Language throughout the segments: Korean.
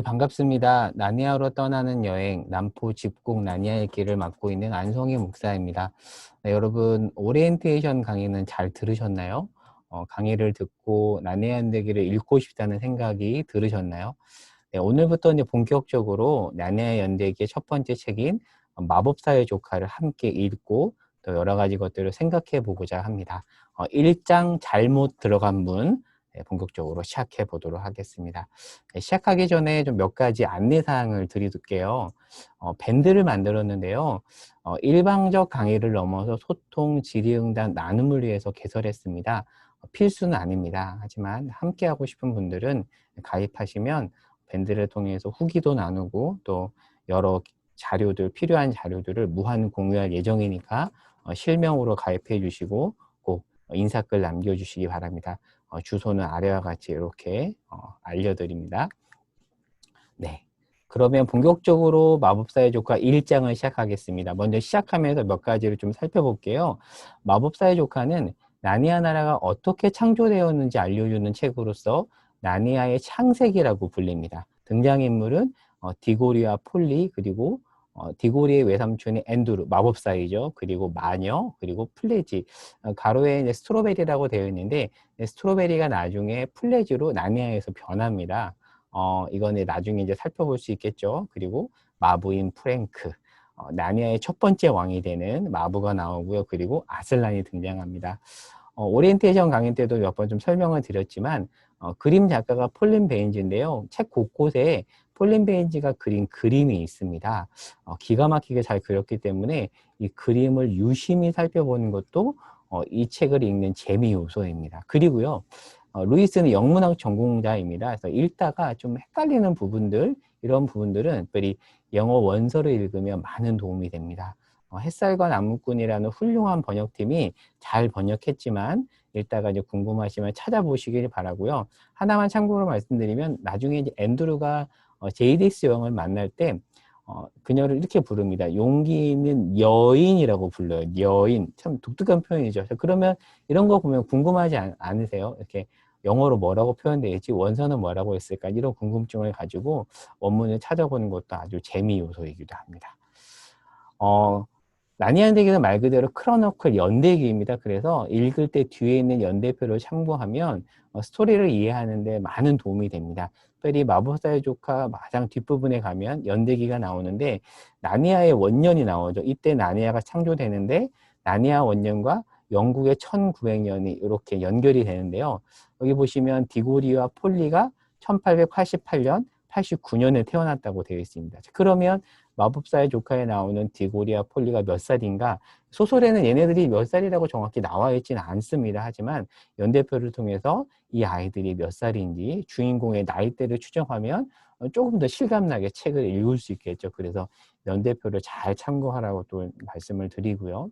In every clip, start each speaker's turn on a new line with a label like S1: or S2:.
S1: 네, 반갑습니다. 나니아로 떠나는 여행, 남포 집곡 나니아의 길을 맡고 있는 안성희 목사입니다. 네, 여러분, 오리엔테이션 강의는 잘 들으셨나요? 어, 강의를 듣고 나니아 연대기를 읽고 싶다는 생각이 들으셨나요? 네, 오늘부터 이제 본격적으로 나니아 연대기의 첫 번째 책인 마법사의 조카를 함께 읽고 또 여러 가지 것들을 생각해 보고자 합니다. 어, 1장 잘못 들어간 문, 네, 본격적으로 시작해 보도록 하겠습니다. 네, 시작하기 전에 좀 몇 가지 안내사항을 드릴게요. 어, 밴드를 만들었는데요. 어, 일방적 강의를 넘어서 소통, 질의응답, 나눔을 위해서 개설했습니다. 어, 필수는 아닙니다. 하지만 함께하고 싶은 분들은 가입하시면 밴드를 통해서 후기도 나누고 또 여러 자료들, 필요한 자료들을 무한 공유할 예정이니까 어, 실명으로 가입해 주시고 꼭 인사글 남겨주시기 바랍니다. 어, 주소는 아래와 같이 이렇게 어, 알려드립니다. 네. 그러면 본격적으로 마법사의 조카 1장을 시작하겠습니다. 먼저 시작하면서 몇 가지를 좀 살펴볼게요. 마법사의 조카는 나니아 나라가 어떻게 창조되었는지 알려주는 책으로서 나니아의 창세기라고 불립니다. 등장인물은 어, 디고리와 폴리 그리고 어, 디고리의 외삼촌이 앤두르, 마법사이죠. 그리고 마녀, 그리고 플레지. 어, 가로에 이제 스트로베리라고 되어 있는데 스트로베리가 나중에 플레지로 나니아에서 변합니다. 어, 이거는 나중에 이제 살펴볼 수 있겠죠. 그리고 마부인 프랭크. 어, 나니아의 첫 번째 왕이 되는 마부가 나오고요. 그리고 아슬란이 등장합니다. 어, 오리엔테이션 강의 때도 몇 번 좀 설명을 드렸지만 어, 그림 작가가 폴린 베인즈인데요. 책 곳곳에 폴린 베인지가 그린 그림이 있습니다. 어, 기가 막히게 잘 그렸기 때문에 이 그림을 유심히 살펴보는 것도 어, 이 책을 읽는 재미 요소입니다. 그리고요, 어, 루이스는 영문학 전공자입니다. 그래서 읽다가 좀 헷갈리는 부분들, 이런 부분들은 특별히 영어 원서를 읽으면 많은 도움이 됩니다. 어, 햇살과 나무꾼이라는 훌륭한 번역팀이 잘 번역했지만 읽다가 이제 궁금하시면 찾아보시길 바라고요. 하나만 참고로 말씀드리면 나중에 이제 앤드루가 어, JDX 여왕을 만날 때 어, 그녀를 이렇게 부릅니다. 용기 있는 여인이라고 불러요. 여인. 참 독특한 표현이죠. 그러면 이런 거 보면 궁금하지 않, 으세요 이렇게 영어로 뭐라고 표현되어 있지 원서는 뭐라고 했을까 이런 궁금증을 가지고 원문을 찾아보는 것도 아주 재미 요소이기도 합니다. 어, 나니안 대기는 말 그대로 크로노클 연대기입니다. 그래서 읽을 때 뒤에 있는 연대표를 참고하면 어, 스토리를 이해하는 데 많은 도움이 됩니다. 특별히 마법사의 조카 가장 뒷부분에 가면 연대기가 나오는데 나니아의 원년이 나오죠. 이때 나니아가 창조되는데 나니아 원년과 영국의 1900년이 이렇게 연결이 되는데요. 여기 보시면 디고리와 폴리가 1888년, 89년에 태어났다고 되어 있습니다. 그러면 마법사의 조카에 나오는 디고리아 폴리가 몇 살인가 소설에는 얘네들이 몇 살이라고 정확히 나와 있지는 않습니다. 하지만 연대표를 통해서 이 아이들이 몇 살인지 주인공의 나이대를 추정하면 조금 더 실감나게 책을 읽을 수 있겠죠. 그래서 연대표를 잘 참고하라고 또 말씀을 드리고요.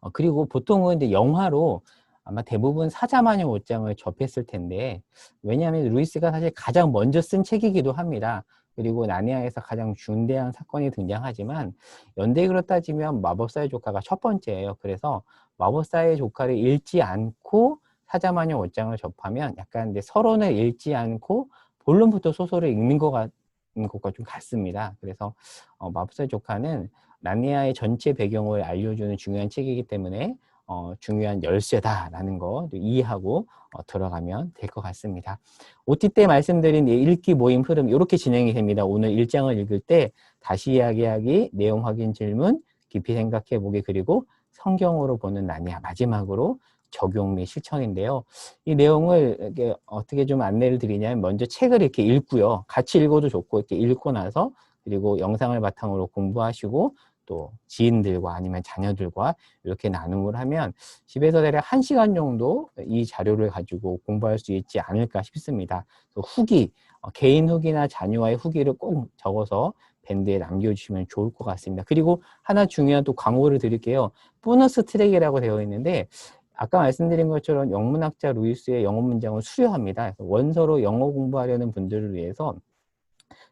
S1: 어, 그리고 보통은 이제 영화로 아마 대부분 사자마녀 옷장을 접했을 텐데 왜냐하면 루이스가 사실 가장 먼저 쓴 책이기도 합니다. 그리고 나니아에서 가장 중대한 사건이 등장하지만 연대기로 따지면 마법사의 조카가 첫 번째예요. 그래서 마법사의 조카를 읽지 않고 사자마녀 옷장을 접하면 약간 이제 서론을 읽지 않고 본론부터 소설을 읽는 것 같은 것과 좀 같습니다. 그래서 어, 마법사의 조카는 나니아의 전체 배경을 알려주는 중요한 책이기 때문에 어, 중요한 열쇠다라는 거 이해하고 어, 들어가면 될 것 같습니다. OT 때 말씀드린 읽기 모임 흐름 이렇게 진행이 됩니다. 오늘 일장을 읽을 때 다시 이야기하기, 내용 확인 질문, 깊이 생각해 보기 그리고 성경으로 보는 나니아 마지막으로 적용 및 실천인데요. 이 내용을 어떻게 좀 안내를 드리냐면 먼저 책을 이렇게 읽고요. 같이 읽어도 좋고 이렇게 읽고 나서 그리고 영상을 바탕으로 공부하시고 또 지인들과 아니면 자녀들과 이렇게 나눔을 하면 집에서 대략 한시간 정도 이 자료를 가지고 공부할 수 있지 않을까 싶습니다. 후기, 어, 개인 후기나 자녀와의 후기를 꼭 적어서 밴드에 남겨주시면 좋을 것 같습니다. 그리고 하나 중요한 또 광고를 드릴게요. 보너스 트랙이라고 되어 있는데 아까 말씀드린 것처럼 영문학자 루이스의 영어 문장을 수료합니다. 원서로 영어 공부하려는 분들을 위해서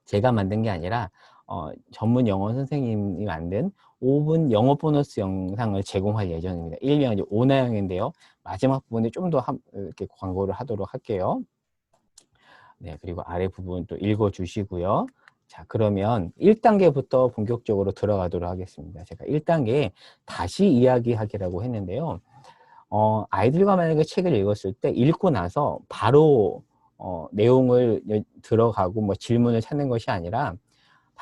S1: 제가 만든 게 아니라 어, 전문 영어 선생님이 만든 5분 영어 보너스 영상을 제공할 예정입니다. 일명 이제 오나영인데요. 마지막 부분에 좀 더 이렇게 광고를 하도록 할게요. 네, 그리고 아래 부분 또 읽어주시고요. 자, 그러면 1단계부터 본격적으로 들어가도록 하겠습니다. 제가 1단계 다시 이야기하기라고 했는데요. 어, 아이들과 만약에 책을 읽었을 때 읽고 나서 바로 어, 내용을 여- 들어가고 뭐 질문을 찾는 것이 아니라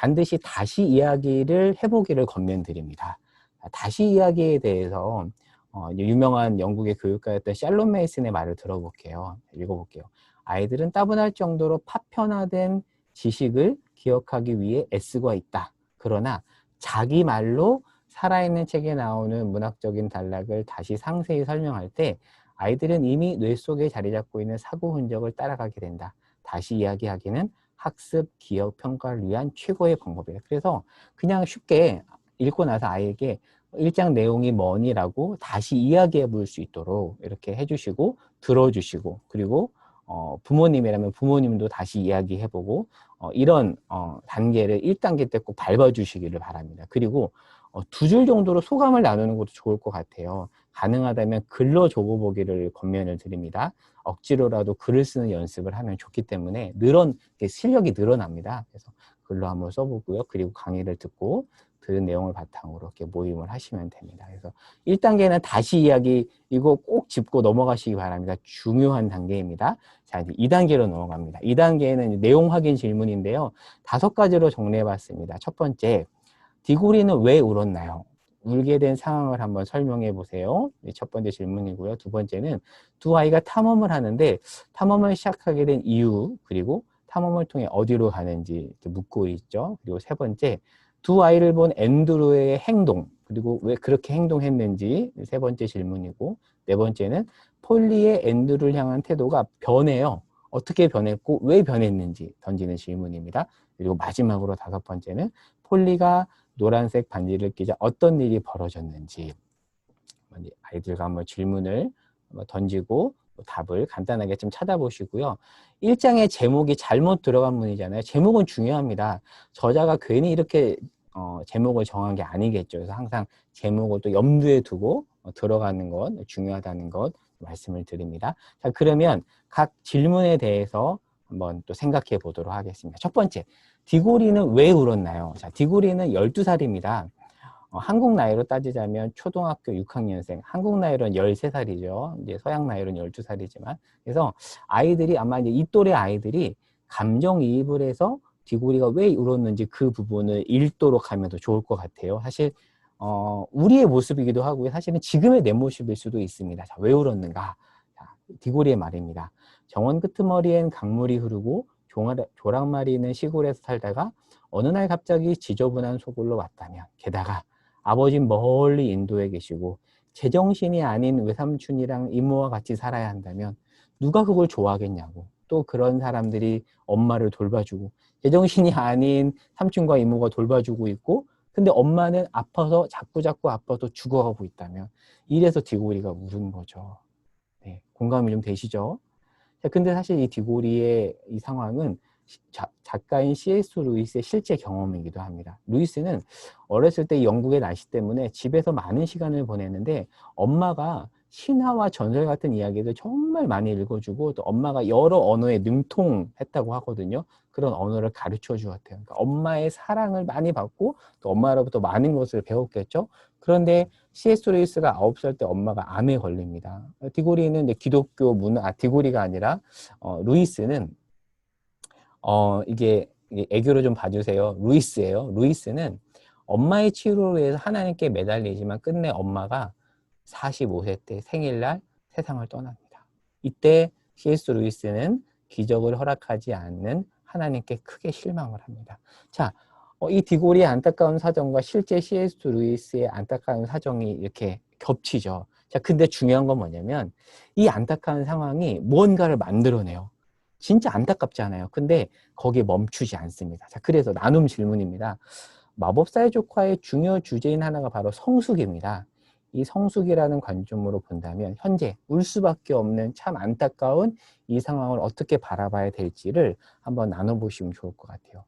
S1: 반드시 다시 이야기를 해보기를 권면드립니다. 자, 다시 이야기에 대해서 어, 유명한 영국의 교육가였던 샬롬 메이슨의 말을 들어볼게요. 읽어볼게요. 아이들은 따분할 정도로 파편화된 지식을 기억하기 위해 애쓰고 있다. 그러나 자기 말로 살아있는 책에 나오는 문학적인 단락을 다시 상세히 설명할 때 아이들은 이미 뇌 속에 자리 잡고 있는 사고 흔적을 따라가게 된다. 다시 이야기하기는 학습, 기억, 평가를 위한 최고의 방법이다. 그래서 그냥 쉽게 읽고 나서 아이에게 일장 내용이 뭐니라고 다시 이야기해 볼 수 있도록 이렇게 해주시고 들어주시고 그리고 어, 부모님이라면 부모님도 다시 이야기해보고 어, 이런 어, 단계를 1단계 때 꼭 밟아주시기를 바랍니다. 그리고 어, 두 줄 정도로 소감을 나누는 것도 좋을 것 같아요. 가능하다면 글로 적어보기를 권면을 드립니다. 억지로라도 글을 쓰는 연습을 하면 좋기 때문에 늘어 실력이 늘어납니다. 그래서 글로 한번 써보고요. 그리고 강의를 듣고 들은 내용을 바탕으로 이렇게 모임을 하시면 됩니다. 그래서 1단계는 다시 이야기 이거 꼭 짚고 넘어가시기 바랍니다. 중요한 단계입니다. 자, 이제 2단계로 넘어갑니다. 2단계는 내용 확인 질문인데요. 다섯 가지로 정리해 봤습니다. 첫 번째, 디고리는 왜 울었나요? 울게 된 상황을 한번 설명해 보세요. 이첫 번째 질문이고요. 두 번째는 두 아이가 탐험을 하는데 탐험을 시작하게 된 이유 그리고 탐험을 통해 어디로 가는지 묻고 있죠. 그리고 세 번째 두 아이를 본 앤드루의 행동 그리고 왜 그렇게 행동했는지 세 번째 질문이고 네 번째는 폴리의 앤드루를 향한 태도가 변해요. 어떻게 변했고 왜 변했는지 던지는 질문입니다. 그리고 마지막으로 다섯 번째는 폴리가 노란색 반지를 끼자 어떤 일이 벌어졌는지 아이들과 한번 질문을 던지고 또 답을 간단하게 좀 찾아보시고요. 일장의 제목이 잘못 들어간 문이잖아요. 제목은 중요합니다. 저자가 괜히 이렇게 어, 제목을 정한 게 아니겠죠. 그래서 항상 제목을 또 염두에 두고 어, 들어가는 것 중요하다는 것 말씀을 드립니다. 자, 그러면 각 질문에 대해서 한번 또 생각해 보도록 하겠습니다. 첫 번째, 디고리는 왜 울었나요? 자, 디고리는 12살입니다. 어, 한국 나이로 따지자면 초등학교 6학년생, 한국 나이로는 13살이죠. 이제 서양 나이로는 12살이지만. 그래서 아이들이 아마 이제 이 또래 아이들이 감정이입을 해서 디고리가 왜 울었는지 그 부분을 읽도록 하면 더 좋을 것 같아요. 사실, 어, 우리의 모습이기도 하고요. 사실은 지금의 내 모습일 수도 있습니다. 자, 왜 울었는가? 자, 디고리의 말입니다. 정원 끄트머리엔 강물이 흐르고 종아리- 조랑말이 있는 시골에서 살다가 어느 날 갑자기 지저분한 소굴로 왔다면 게다가 아버진 멀리 인도에 계시고 제정신이 아닌 외삼촌이랑 이모와 같이 살아야 한다면 누가 그걸 좋아하겠냐고 또 그런 사람들이 엄마를 돌봐주고 제정신이 아닌 삼촌과 이모가 돌봐주고 있고 근데 엄마는 아파서 자꾸자꾸 아파서 죽어가고 있다면 이래서 디고리가 울은 거죠. 네, 공감이 좀 되시죠? 자, 근데 사실 이 디고리의 이 상황은 시- 자- 작가인 C.S. 루이스의 실제 경험이기도 합니다. 루이스는 어렸을 때이 영국의 날씨 때문에 집에서 많은 시간을 보냈는데 엄마가 신화와 전설 같은 이야기를 정말 많이 읽어주고 또 엄마가 여러 언어에 능통했다고 하거든요. 그런 언어를 가르쳐 주었대요. 그러니까 엄마의 사랑을 많이 받고 또 엄마로부터 많은 것을 배웠겠죠. 그런데 C.S. 루이스가 아홉 살 때 엄마가 암에 걸립니다. 디고리는 이제 기독교 문화, 아, 디고리가 아니라 어, 루이스는 어, 이게, 이게 애교로 좀 봐주세요. 루이스예요. 루이스는 엄마의 치료로 위해서 하나님께 매달리지만 끝내 엄마가 45세 때 생일날 세상을 떠납니다. 이때 C.S. 루이스는 기적을 허락하지 않는 하나님께 크게 실망을 합니다. 자, 어, 이 디고리의 안타까운 사정과 실제 C.S. 루이스의 안타까운 사정이 이렇게 겹치죠. 자, 근데 중요한 건 뭐냐면 이 안타까운 상황이 무언가를 만들어내요. 진짜 안타깝잖아요. 근데 거기에 멈추지 않습니다. 자, 그래서 나눔 질문입니다. 마법사의 조카의 중요 주제인 하나가 바로 성숙입니다. 이 성숙이라는 관점으로 본다면 현재 울 수밖에 없는 참 안타까운 이 상황을 어떻게 바라봐야 될지를 한번 나눠보시면 좋을 것 같아요.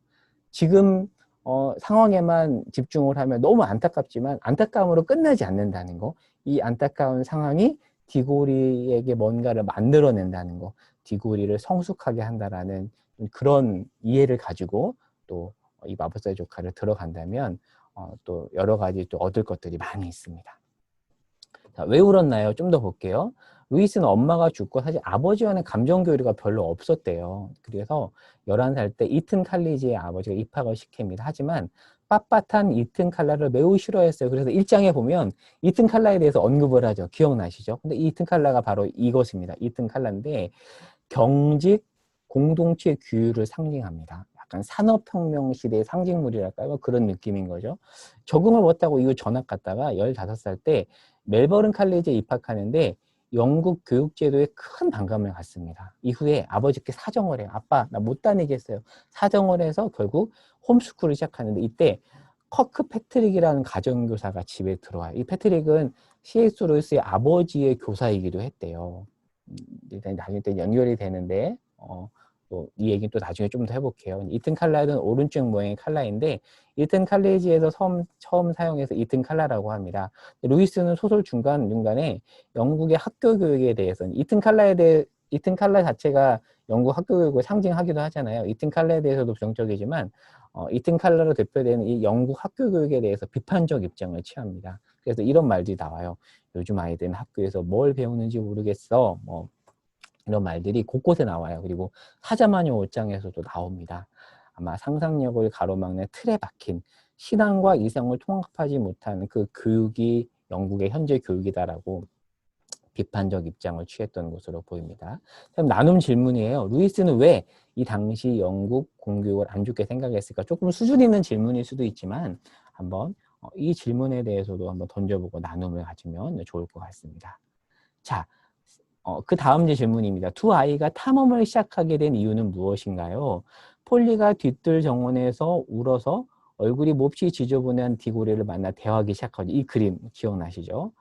S1: 지금 어, 상황에만 집중을 하면 너무 안타깝지만 안타까움으로 끝나지 않는다는 거, 이 안타까운 상황이 디고리에게 뭔가를 만들어낸다는 거, 디고리를 성숙하게 한다라는 그런 이해를 가지고 또 이 마법사의 조카를 들어간다면 어, 또 여러 가지 또 얻을 것들이 많이 있습니다. 자, 왜 울었나요? 좀 더 볼게요. 루이스는 엄마가 죽고 사실 아버지와는 감정 교류가 별로 없었대요. 그래서 11살 때 이튼 칼리지에 아버지가 입학을 시킵니다. 하지만 빳빳한 이튼 칼라를 매우 싫어했어요. 그래서 일장에 보면 이튼 칼라에 대해서 언급을 하죠. 기억나시죠? 근데 이튼 칼라가 바로 이것입니다. 이튼 칼라인데 경직 공동체 규율을 상징합니다. 약간 산업혁명 시대의 상징물이랄까요? 뭐 그런 느낌인 거죠. 적응을 못하고 이후 전학 갔다가 15살 때 멜버른 칼리지에 입학하는데 영국 교육제도에 큰 반감을 갖습니다. 이후에 아버지께 사정을 해요. 아빠, 나 못 다니겠어요. 사정을 해서 결국 홈스쿨을 시작하는데 이때 커크 패트릭이라는 가정교사가 집에 들어와요. 이 패트릭은 C.S. 루이스의 아버지의 교사이기도 했대요. 음, 나중에 또 연결이 되는데 어, 또 이 얘기는 또 나중에 좀 더 해볼게요. 이튼 칼라는 오른쪽 모양의 칼라인데 이튼 칼리지에서 처음, 처음 사용해서 이튼 칼라라고 합니다. 루이스는 소설 중간 중간에 영국의 학교 교육에 대해서 이튼 칼라에 대해 이튼 칼라 자체가 영국 학교 교육을 상징하기도 하잖아요. 이튼 칼라에 대해서도 부정적이지만 어, 이튼 칼라로 대표되는 이 영국 학교 교육에 대해서 비판적 입장을 취합니다. 그래서 이런 말들이 나와요. 요즘 아이들은 학교에서 뭘 배우는지 모르겠어. 뭐 이런 말들이 곳곳에 나와요. 그리고 사자마녀 옷장에서도 나옵니다. 아마 상상력을 가로막는 틀에 박힌 신앙과 이성을 통합하지 못하는 그 교육이 영국의 현재 교육이다라고 비판적 입장을 취했던 것으로 보입니다. 그럼 나눔 질문이에요. 루이스는 왜 이 당시 영국 공교육을 안 좋게 생각했을까? 조금 수준 있는 질문일 수도 있지만 한번 어, 이 질문에 대해서도 한번 던져보고 나눔을 가지면 좋을 것 같습니다. 자, 어, 그 다음 질문입니다. 두 아이가 탐험을 시작하게 된 이유는 무엇인가요? 폴리가 뒤뜰 정원에서 울어서 얼굴이 몹시 지저분한 디고리를 만나 대화하기 시작하죠. 이 그림 기억나시죠?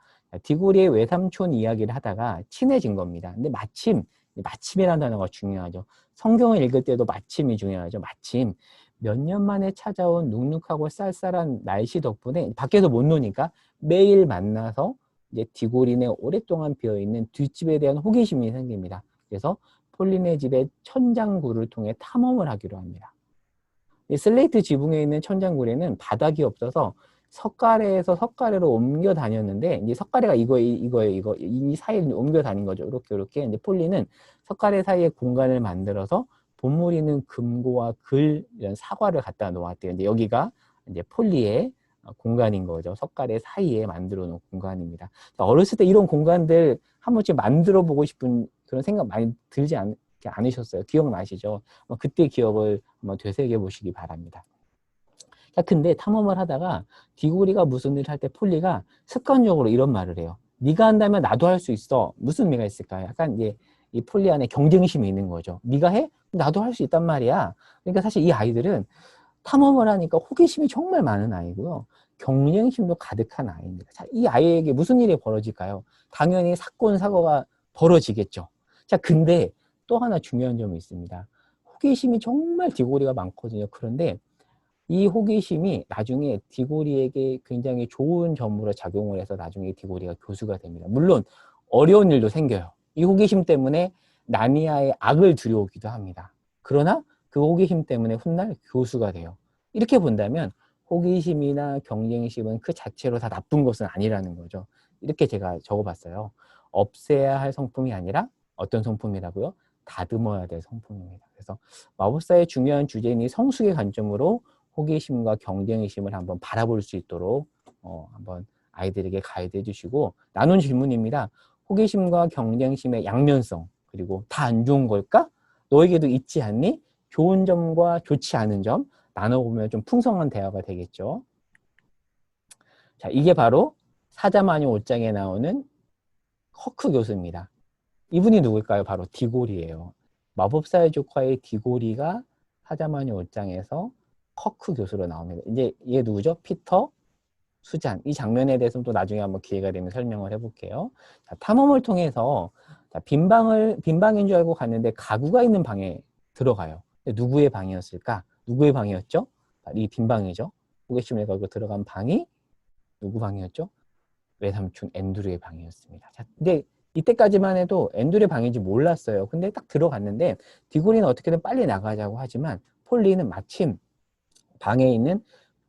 S1: 디고리의 외삼촌 이야기를 하다가 친해진 겁니다. 근데 마침, 마침이라는 단어가 중요하죠. 성경을 읽을 때도 마침이 중요하죠. 마침. 몇 년 만에 찾아온 눅눅하고 쌀쌀한 날씨 덕분에 밖에서 못 노니까 매일 만나서 이제 디고린에 오랫동안 비어있는 뒷집에 대한 호기심이 생깁니다. 그래서 폴린의 집에 천장굴을 통해 탐험을 하기로 합니다. 슬레이트 지붕에 있는 천장굴에는 바닥이 없어서 석가래에서 석가래로 옮겨 다녔는데 이제 석가래가 이거 이거 이거 이 사이를 옮겨 다닌 거죠. 이렇게 이렇게 이제 폴리는 석가래 사이에 공간을 만들어서 본물 있는 금고와 글 이런 사과를 갖다 놓았대요. 근데 여기가 이제 폴리의 어, 공간인 거죠. 석가래 사이에 만들어 놓은 공간입니다. 어렸을 때 이런 공간들 한 번쯤 만들어 보고 싶은 그런 생각 많이 들지 않, 않으셨어요? 기억나시죠? 그때 기억을 한번 되새겨 보시기 바랍니다. 자, 근데 탐험을 하다가 디고리가 무슨 일을 할 때 폴리가 습관적으로 이런 말을 해요. 네가 한다면 나도 할 수 있어. 무슨 의미가 있을까요? 약간 이제 이 폴리 안에 경쟁심이 있는 거죠. 네가 해? 나도 할 수 있단 말이야. 그러니까 사실 이 아이들은 탐험을 하니까 호기심이 정말 많은 아이고요. 경쟁심도 가득한 아이입니다. 자, 이 아이에게 무슨 일이 벌어질까요? 당연히 사건, 사고가 벌어지겠죠. 자, 근데 또 하나 중요한 점이 있습니다. 호기심이 정말 디고리가 많거든요. 그런데 이 호기심이 나중에 디고리에게 굉장히 좋은 점으로 작용을 해서 나중에 디고리가 교수가 됩니다. 물론 어려운 일도 생겨요. 이 호기심 때문에 나니아의 악을 들여오기도 합니다. 그러나 그 호기심 때문에 훗날 교수가 돼요. 이렇게 본다면 호기심이나 경쟁심은 그 자체로 다 나쁜 것은 아니라는 거죠. 이렇게 제가 적어봤어요. 없애야 할 성품이 아니라 어떤 성품이라고요? 다듬어야 될 성품입니다. 그래서 마법사의 중요한 주제인 이 성숙의 관점으로 호기심과 경쟁심을 한번 바라볼 수 있도록 어, 한번 아이들에게 가이드해 주시고 나눈 질문입니다. 호기심과 경쟁심의 양면성 그리고 다 안 좋은 걸까? 너에게도 있지 않니? 좋은 점과 좋지 않은 점 나눠보면 좀 풍성한 대화가 되겠죠. 자, 이게 바로 사자마녀 옷장에 나오는 허크 교수입니다. 이분이 누굴까요? 바로 디고리예요. 마법사의 조카의 디고리가 사자마녀 옷장에서 허크 교수로 나옵니다. 이제 얘 누구죠? 피터 수잔. 이 장면에 대해서는 또 나중에 한번 기회가 되면 설명을 해볼게요. 자, 탐험을 통해서 자, 빈방을 빈방인 줄 알고 갔는데 가구가 있는 방에 들어가요. 누구의 방이었을까? 누구의 방이었죠? 이 빈방이죠. 호기심을 걸고 들어간 방이 누구 방이었죠? 외삼촌 앤드류의 방이었습니다. 자, 근데 이때까지만 해도 앤드류의 방인지 몰랐어요. 근데 딱 들어갔는데 디고리는 어떻게든 빨리 나가자고 하지만 폴리는 마침 방에 있는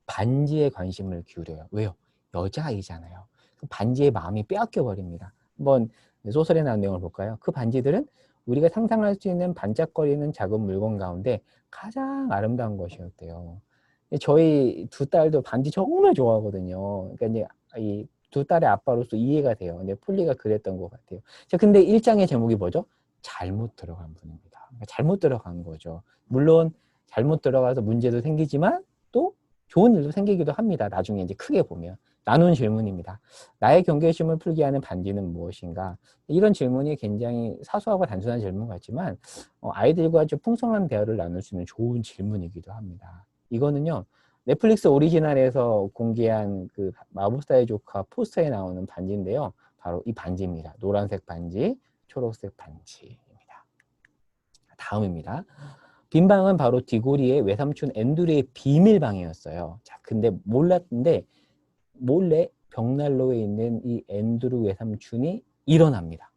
S1: 반지에 관심을 기울여요. 왜요? 여자아이잖아요. 그 반지의 마음이 빼앗겨 버립니다. 한번 소설에 나온 내용을 볼까요? 그 반지들은 우리가 상상할 수 있는 반짝거리는 작은 물건 가운데 가장 아름다운 것이었대요. 저희 두 딸도 반지 정말 좋아하거든요. 그러니까 이제 이 두 딸의 아빠로서 이해가 돼요. 근데 폴리가 그랬던 것 같아요. 자, 근데 1장의 제목이 뭐죠? 잘못 들어간 분입니다. 그러니까 잘못 들어간 거죠. 물론 잘못 들어가서 문제도 생기지만 또 좋은 일도 생기기도 합니다. 나중에 이제 크게 보면. 나눈 질문입니다. 나의 경계심을 풀게 하는 반지는 무엇인가? 이런 질문이 굉장히 사소하고 단순한 질문 같지만 어, 아이들과 아주 풍성한 대화를 나눌 수 있는 좋은 질문이기도 합니다. 이거는요. 넷플릭스 오리지널에서 공개한 그 마법사의 조카 포스터에 나오는 반지인데요. 바로 이 반지입니다. 노란색 반지, 초록색 반지입니다. 다음입니다. 빈 방은 바로 디고리의 외삼촌 앤드류의 비밀방이었어요. 자, 근데 몰랐는데 몰래 벽난로에 있는 이 앤드루 외삼촌이 일어납니다.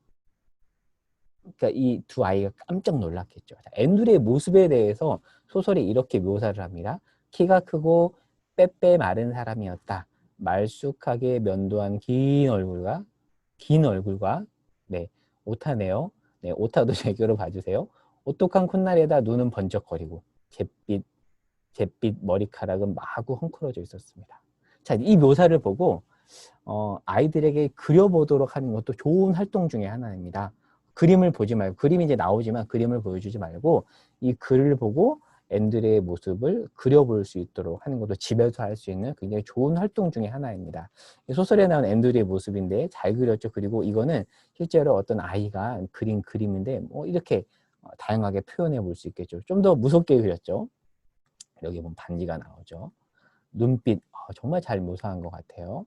S1: 그러니까 이 두 아이가 깜짝 놀랐겠죠. 자, 앤드류의 모습에 대해서 소설이 이렇게 묘사를 합니다. 키가 크고 빼빼 마른 사람이었다. 말쑥하게 면도한 긴 얼굴과 긴 얼굴과 네 오타네요. 네 오타도 제교로 봐주세요. 오똑한 콧날에다 눈은 번쩍거리고 잿빛 잿빛 머리카락은 마구 헝클어져 있었습니다. 자, 이 묘사를 보고 어, 아이들에게 그려보도록 하는 것도 좋은 활동 중에 하나입니다. 그림을 보지 말고 그림이 이제 나오지만 그림을 보여주지 말고 이 글을 보고 앤드레의 모습을 그려볼 수 있도록 하는 것도 집에서 할 수 있는 굉장히 좋은 활동 중에 하나입니다. 소설에 나온 앤드레의 모습인데 잘 그렸죠. 그리고 이거는 실제로 어떤 아이가 그린 그림인데 뭐 이렇게 어, 다양하게 표현해 볼 수 있겠죠. 좀 더 무섭게 그렸죠. 여기 보면 반지가 나오죠. 눈빛 어, 정말 잘 묘사한 것 같아요.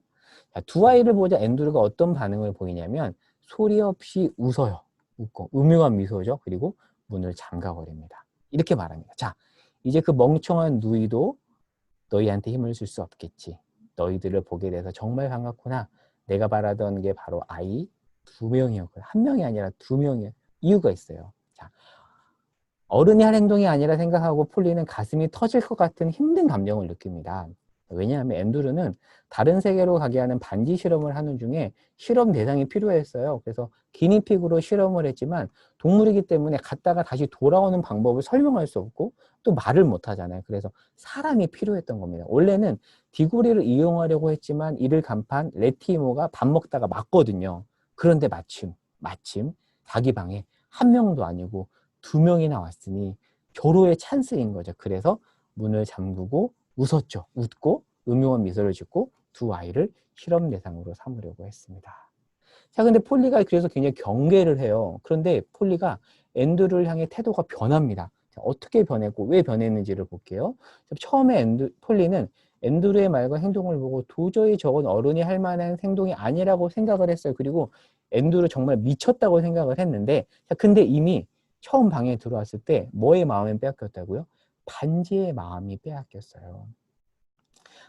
S1: 자, 두 아이를 보자 앤드루가 어떤 반응을 보이냐면 소리 없이 웃어요. 웃고 음흉한 미소죠. 그리고 문을 잠가버립니다. 이렇게 말합니다. 자, 이제 그 멍청한 누이도 너희한테 힘을 줄 수 없겠지. 너희들을 보게 돼서 정말 반갑구나. 내가 바라던 게 바로 아이 두 명이었거든. 한 명이 아니라 두 명이에요. 이유가 있어요. 자, 어른이 할 행동이 아니라 생각하고 폴리는 가슴이 터질 것 같은 힘든 감정을 느낍니다. 왜냐하면 앤드루는 다른 세계로 가게 하는 반지 실험을 하는 중에 실험 대상이 필요했어요. 그래서 기니픽으로 실험을 했지만 동물이기 때문에 갔다가 다시 돌아오는 방법을 설명할 수 없고 또 말을 못 하잖아요. 그래서 사람이 필요했던 겁니다. 원래는 디고리를 이용하려고 했지만 이를 간판 레티모가 밥 먹다가 맞거든요. 그런데 마침 마침 자기 방에 한 명도 아니고 두 명이 나 왔으니 조로의 찬스인 거죠. 그래서 문을 잠그고 웃었죠. 웃고 음흉한 미소를 짓고 두 아이를 실험 대상으로 삼으려고 했습니다. 자, 근데 폴리가 그래서 굉장히 경계를 해요. 그런데 폴리가 앤드를 향해 태도가 변합니다. 자, 어떻게 변했고 왜 변했는지를 볼게요. 처음에 앤드, 폴리는 앤드루의 말과 행동을 보고 도저히 저건 어른이 할 만한 행동이 아니라고 생각을 했어요. 그리고 앤드루 정말 미쳤다고 생각을 했는데 자, 근데 이미 처음 방에 들어왔을 때 뭐의 마음에 빼앗겼다고요? 반지의 마음이 빼앗겼어요.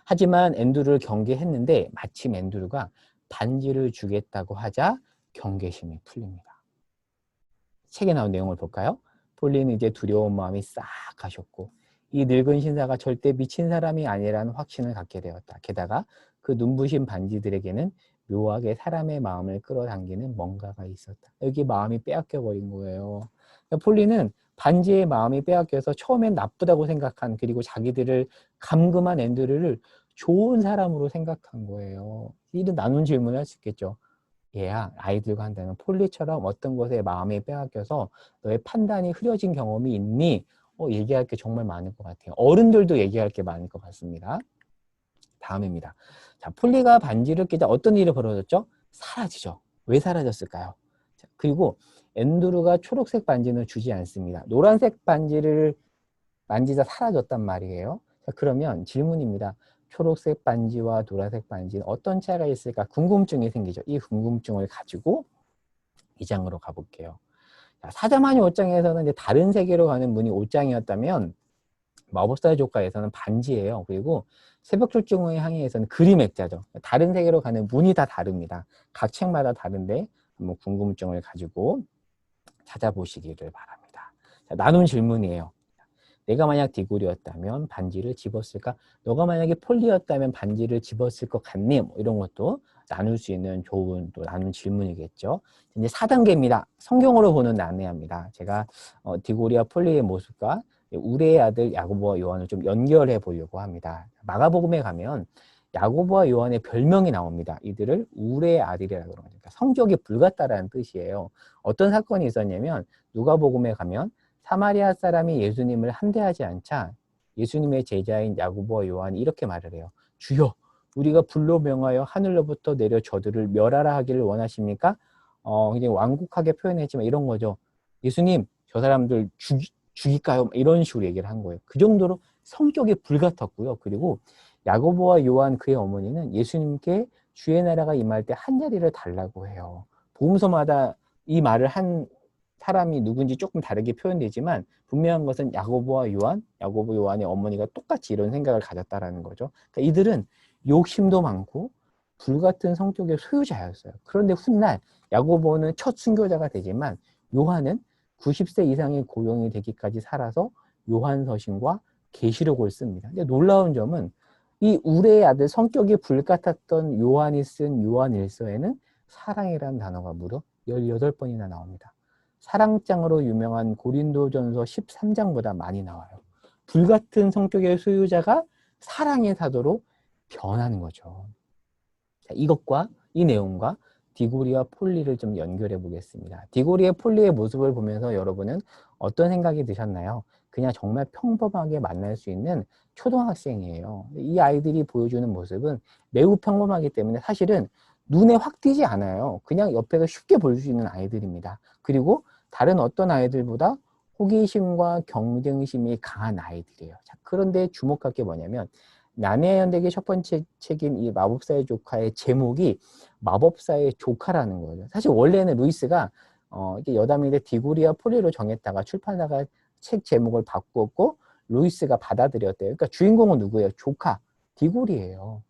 S1: 하지만 앤드루를 경계했는데 마침 앤드루가 반지를 주겠다고 하자 경계심이 풀립니다. 책에 나온 내용을 볼까요? 폴리는 이제 두려운 마음이 싹 가셨고 이 늙은 신사가 절대 미친 사람이 아니라는 확신을 갖게 되었다. 게다가 그 눈부신 반지들에게는 묘하게 사람의 마음을 끌어당기는 뭔가가 있었다. 여기 마음이 빼앗겨 버린 거예요. 그러니까 폴리는 반지의 마음이 빼앗겨서 처음엔 나쁘다고 생각한 그리고 자기들을 감금한 앤드류를 좋은 사람으로 생각한 거예요. 이런 나눈 질문을 할 수 있겠죠. 얘야 아이들과 한다면 폴리처럼 어떤 것에 마음이 빼앗겨서 너의 판단이 흐려진 경험이 있니? 어, 얘기할 게 정말 많을 것 같아요. 어른들도 얘기할 게 많을 것 같습니다. 다음입니다. 자, 폴리가 반지를 끼자 어떤 일이 벌어졌죠? 사라지죠. 왜 사라졌을까요? 자, 그리고 앤드루가 초록색 반지는 주지 않습니다. 노란색 반지를 만지자 사라졌단 말이에요. 자, 그러면 질문입니다. 초록색 반지와 노란색 반지는 어떤 차이가 있을까 궁금증이 생기죠. 이 궁금증을 가지고 2장으로 가볼게요. 사자마니 5장에서는 이제 다른 세계로 가는 문이 5장이었다면 마법사의 조카에서는 반지예요. 그리고 새벽 출중의 항해에서는 그림 액자죠. 다른 세계로 가는 문이 다 다릅니다. 각 책마다 다른데 한번 궁금증을 가지고 찾아보시기를 바랍니다. 자, 나눈 질문이에요. 내가 만약 디골이었다면 반지를 집었을까? 너가 만약에 폴리였다면 반지를 집었을 것 같니? 뭐 이런 것도 나눌 수 있는 좋은 또 나눈 질문이겠죠. 이제 4단계입니다. 성경으로 보는 난해합니다. 제가 어, 디고리와 폴리의 모습과 우레의 아들 야고보와 요한을 좀 연결해 보려고 합니다. 마가복음에 가면 야고보와 요한의 별명이 나옵니다. 이들을 우레의 아들이라고 그러니까 성적이 불같다라는 뜻이에요. 어떤 사건이 있었냐면 누가복음에 가면 사마리아 사람이 예수님을 함대하지 않자 예수님의 제자인 야고보와 요한이 이렇게 말을 해요. 주여 우리가 불로 명하여 하늘로부터 내려 저들을 멸하라 하기를 원하십니까? 어, 굉장히 완곡하게 표현했지만 이런 거죠. 예수님, 저 사람들 죽이, 죽일까요? 이런 식으로 얘기를 한 거예요. 그 정도로 성격이 불같았고요. 그리고 야고보와 요한 그의 어머니는 예수님께 주의 나라가 임할 때 한 자리를 달라고 해요. 복음서마다 이 말을 한 사람이 누군지 조금 다르게 표현되지만 분명한 것은 야고보와 요한, 야고보 요한의 어머니가 똑같이 이런 생각을 가졌다라는 거죠. 그러니까 이들은 욕심도 많고 불같은 성격의 소유자였어요. 그런데 훗날 야고보는 첫 순교자가 되지만 요한은 90세 이상의 고령이 되기까지 살아서 요한서신과 계시록을 씁니다. 근데 놀라운 점은 이 우레의 아들 성격이 불같았던 요한이 쓴 요한일서에는 사랑이라는 단어가 무려 18번이나 나옵니다. 사랑장으로 유명한 고린도전서 13장보다 많이 나와요. 불같은 성격의 소유자가 사랑의 사도로 변하는 거죠. 자, 이것과 이 내용과 디고리와 폴리를 좀 연결해 보겠습니다. 디고리의 폴리의 모습을 보면서 여러분은 어떤 생각이 드셨나요? 그냥 정말 평범하게 만날 수 있는 초등학생이에요. 이 아이들이 보여주는 모습은 매우 평범하기 때문에 사실은 눈에 확 띄지 않아요. 그냥 옆에서 쉽게 볼 수 있는 아이들입니다. 그리고 다른 어떤 아이들보다 호기심과 경쟁심이 강한 아이들이에요. 자, 그런데 주목할 게 뭐냐면 연대기 첫 번째 책인 이 마법사의 조카의 제목이 마법사의 조카라는 거죠. 사실 원래는 루이스가 어, 이게 여담인데 디고리와 폴리로 정했다가 출판사가 책 제목을 바꾸었고 루이스가 받아들였대요. 그러니까 주인공은 누구예요? 조카 디고리예요.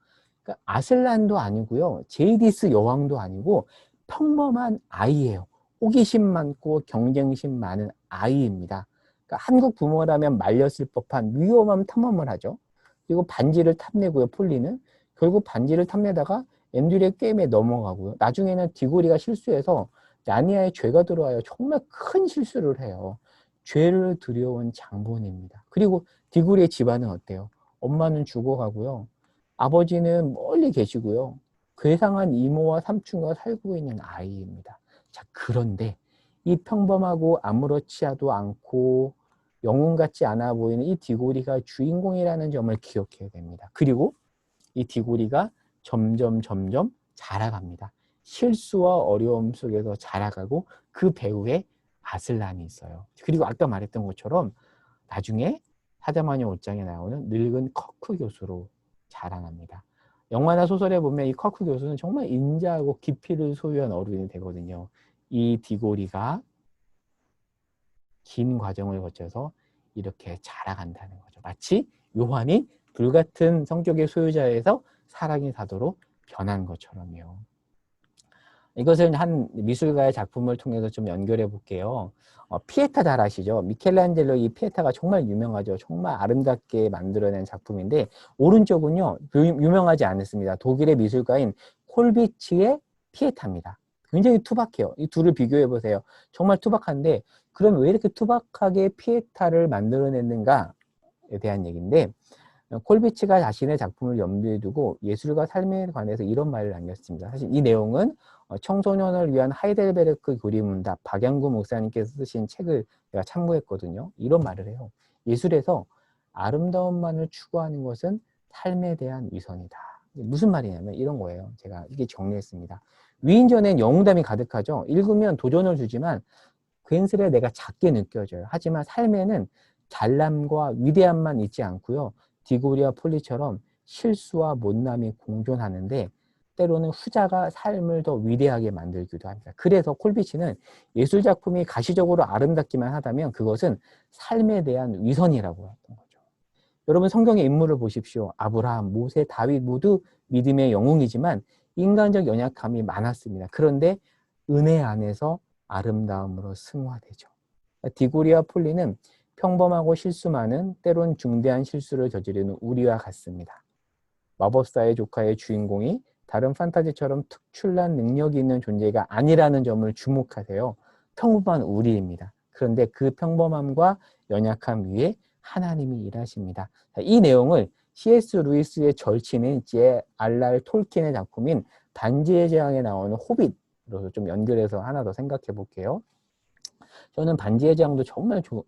S1: 그러니까 아슬란도 아니고요. 제이디스 여왕도 아니고 평범한 아이예요. 호기심 많고 경쟁심 많은 아이입니다. 그러니까 한국 부모라면 말렸을 법한 위험한 탐험을 하죠. 그리고 반지를 탐내고요, 폴리는. 결국 반지를 탐내다가 앤드류의 게임에 넘어가고요. 나중에는 디고리가 실수해서 나니아의 죄가 들어와요. 정말 큰 실수를 해요. 죄를 두려운 장본입니다. 그리고 디고리의 집안은 어때요? 엄마는 죽어가고요. 아버지는 멀리 계시고요. 괴상한 이모와 삼촌과 살고 있는 아이입니다. 자, 그런데 이 평범하고 아무렇지도 않고 영웅 같지 않아 보이는 이 디고리가 주인공이라는 점을 기억해야 됩니다. 그리고 이 디고리가 점점 점점 자라갑니다. 실수와 어려움 속에서 자라가고 그 배후에 아슬란이 있어요. 그리고 아까 말했던 것처럼 나중에 사자마녀 옷장에 나오는 늙은 커크 교수로 자라납니다. 영화나 소설에 보면 이 커크 교수는 정말 인자하고 깊이를 소유한 어른이 되거든요. 이 디고리가 긴 과정을 거쳐서 이렇게 자라간다는 거죠. 마치 요한이 불같은 성격의 소유자에서 사랑의 사도로 변한 것처럼요. 이것을 한 미술가의 작품을 통해서 좀 연결해 볼게요. 어, 피에타 잘 아시죠? 미켈란젤로 이 피에타가 정말 유명하죠. 정말 아름답게 만들어낸 작품인데 오른쪽은요 유명하지 않습니다. 독일의 미술가인 콜비치의 피에타입니다. 굉장히 투박해요. 이 둘을 비교해 보세요. 정말 투박한데 그럼 왜 이렇게 투박하게 피에타를 만들어냈는가에 대한 얘기인데 콜비치가 자신의 작품을 염두에 두고 예술과 삶에 관해서 이런 말을 남겼습니다. 사실 이 내용은 어, 청소년을 위한 하이델베르크 교리문답 박양구 목사님께서 쓰신 책을 제가 참고했거든요. 이런 말을 해요. 예술에서 아름다움만을 추구하는 것은 삶에 대한 위선이다. 무슨 말이냐면 이런 거예요. 제가 이게 정리했습니다. 위인전엔 영웅담이 가득하죠. 읽으면 도전을 주지만 괜스레 내가 작게 느껴져요. 하지만 삶에는 잘남과 위대함만 있지 않고요. 디고리와 폴리처럼 실수와 못남이 공존하는데 때로는 후자가 삶을 더 위대하게 만들기도 합니다. 그래서 콜비치는 예술작품이 가시적으로 아름답기만 하다면 그것은 삶에 대한 위선이라고 했던 거죠. 여러분 성경의 인물을 보십시오. 아브라함, 모세, 다윗 모두 믿음의 영웅이지만 인간적 연약함이 많았습니다. 그런데 은혜 안에서 아름다움으로 승화되죠. 디고리와 폴리는 평범하고 실수 많은 때론 중대한 실수를 저지르는 우리와 같습니다. 마법사의 조카의 주인공이 다른 판타지처럼 특출난 능력이 있는 존재가 아니라는 점을 주목하세요. 평범한 우리입니다. 그런데 그 평범함과 연약함 위에 하나님이 일하십니다. 이 내용을 C.S. 루이스의 절친인 제 알랄 톨킨의 작품인 반지의 제왕에 나오는 호빗으로 좀 연결해서 하나 더 생각해 볼게요. 저는 반지의 제왕도 정말 조,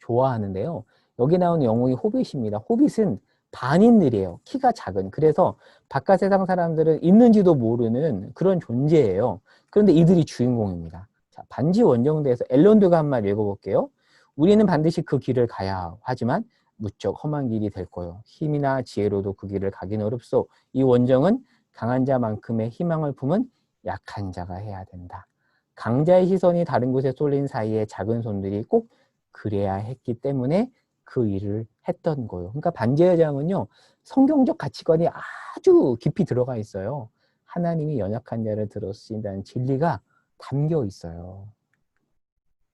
S1: 좋아하는데요. 여기 나오는 영웅이 호빗입니다. 호빗은 반인들이에요. 키가 작은. 그래서 바깥 세상 사람들은 있는지도 모르는 그런 존재예요. 그런데 이들이 주인공입니다. 자, 반지 원정대에서 앨런드가 한 말 읽어볼게요. 우리는 반드시 그 길을 가야 하지만 무척 험한 길이 될 거요. 힘이나 지혜로도 그 길을 가긴 어렵소. 이 원정은 강한 자만큼의 희망을 품은 약한 자가 해야 된다. 강자의 시선이 다른 곳에 쏠린 사이에 작은 손들이 꼭 그래야 했기 때문에 그 일을 했던 거예요. 그러니까 반지의 장은요 성경적 가치관이 아주 깊이 들어가 있어요. 하나님이 연약한 자를 들어쓰신다는 진리가 담겨 있어요.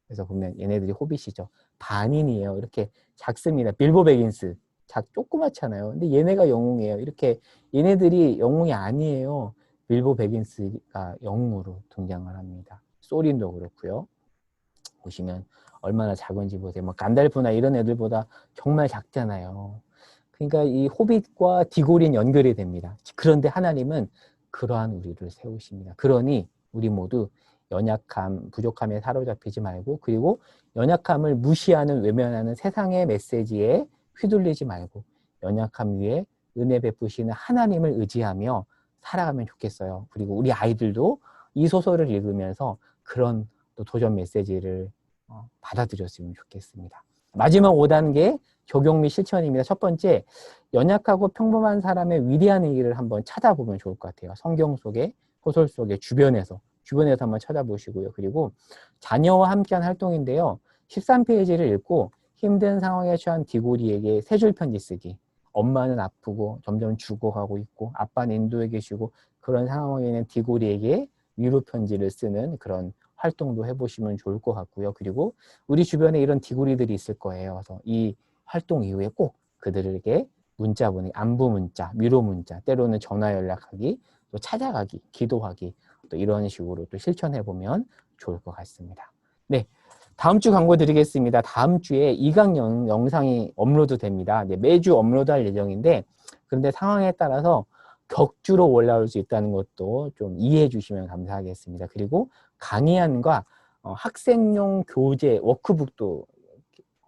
S1: 그래서 보면 얘네들이 호빗이죠. 반인이에요. 이렇게 작습니다. 빌보 베긴스. 작 조그맣잖아요. 근데 얘네가 영웅이에요. 이렇게 얘네들이 영웅이 아니에요. 빌보 베긴스가 영웅으로 등장을 합니다. 소린도 그렇고요. 보시면 얼마나 작은지 보세요. 뭐 간달프나 이런 애들보다 정말 작잖아요. 그러니까 이 호빗과 디골인 연결이 됩니다. 그런데 하나님은 그러한 우리를 세우십니다. 그러니 우리 모두 연약함, 부족함에 사로잡히지 말고 그리고 연약함을 무시하는 외면하는 세상의 메시지에 휘둘리지 말고 연약함 위에 은혜 베푸시는 하나님을 의지하며 살아가면 좋겠어요. 그리고 우리 아이들도 이 소설을 읽으면서 그런 또 도전 메시지를 어, 받아들였으면 좋겠습니다. 마지막 5단계 적용 및 실천입니다. 첫 번째, 연약하고 평범한 사람의 위대한 얘기를 한번 찾아보면 좋을 것 같아요. 성경 속에, 소설 속에, 주변에서, 주변에서 한번 찾아보시고요. 그리고 자녀와 함께한 활동인데요. 13페이지를 읽고 힘든 상황에 처한 디고리에게 세 줄 편지 쓰기. 엄마는 아프고 점점 죽어가고 있고 아빠는 인도에 계시고 그런 상황에 있는 디고리에게 위로 편지를 쓰는 그런 활동도 해보시면 좋을 것 같고요. 그리고 우리 주변에 이런 디구리들이 있을 거예요. 그래서 이 활동 이후에 꼭 그들에게 문자 보내기, 안부 문자, 위로 문자, 때로는 전화 연락하기, 또 찾아가기, 기도하기, 또 이런 식으로 또 실천해 보면 좋을 것 같습니다. 네. 다음 주 광고 드리겠습니다. 다음 주에 2강 영, 영상이 업로드 됩니다. 네, 매주 업로드 할 예정인데, 그런데 상황에 따라서 격주로 올라올 수 있다는 것도 좀 이해해 주시면 감사하겠습니다. 그리고 강의안과 어, 학생용 교재 워크북도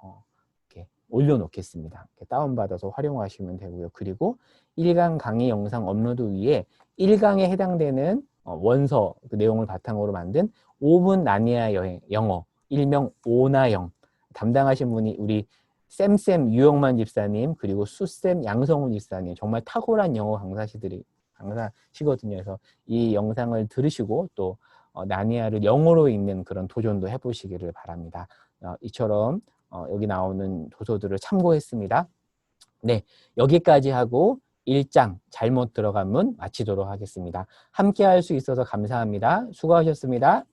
S1: 어, 이렇게 올려놓겠습니다. 이렇게 다운받아서 활용하시면 되고요. 그리고 1강 강의 영상 업로드 위에 1강에 해당되는 어, 원서 그 내용을 바탕으로 만든 5분 나니아 여행 영어 일명 오나영 담당하신 분이 우리 쌤쌤 유영만 집사님 그리고 수쌤 양성훈 집사님 정말 탁월한 영어 강사시들이 강사시거든요. 그래서 이 영상을 들으시고 또 어, 나니아를 영어로 읽는 그런 도전도 해보시기를 바랍니다. 어, 이처럼 어, 여기 나오는 도서들을 참고했습니다. 네, 여기까지 하고 1장 잘못 들어간 문 마치도록 하겠습니다. 함께 할 수 있어서 감사합니다. 수고하셨습니다.